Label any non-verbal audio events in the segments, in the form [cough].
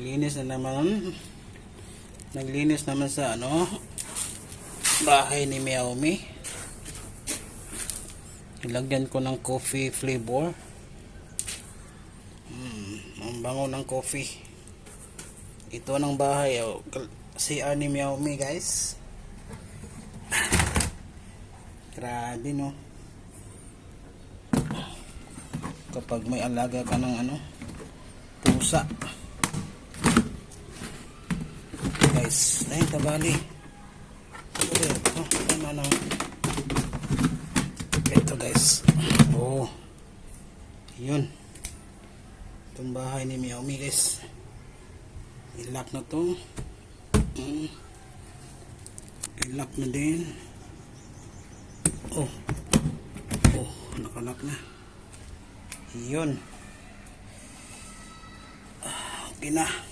naglinis na naman. Naglinis naman sa ano bahay ni Xiaomi ilagyan ko ng coffee flavor. Mm, ang bango ng coffee. Ito ng bahay oh. CR ni Xiaomi guys. [laughs] Grabe no? Kapag may alaga ka ng ano pusa guys ay tabali. Ito ano ito guys. Oh yun. Itong bahay ni Xiaomi guys. Ilock na to. Mm. ilock na din. Oh. Oh nakalock na. Yun. Okay na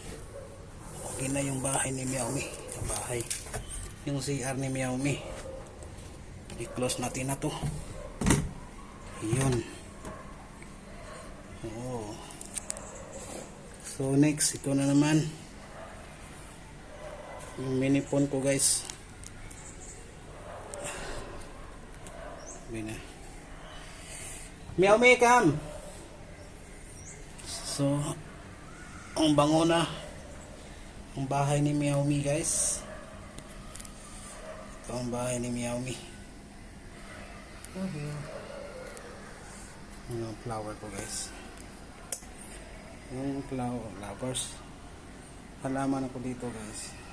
okay na yung bahay ni Xiaomi yung bahay. Yung CR ni Xiaomi i-close natin na to. Yun oh so next ito na naman. Yung mini phone ko guys. Sabi na. Xiaomi come! So ang bango na ang bahay ni Xiaomi guys. Ito ang bahay ni Xiaomi okay. yung flower ko guys? Yung flower, flowers. Halaman ako dito guys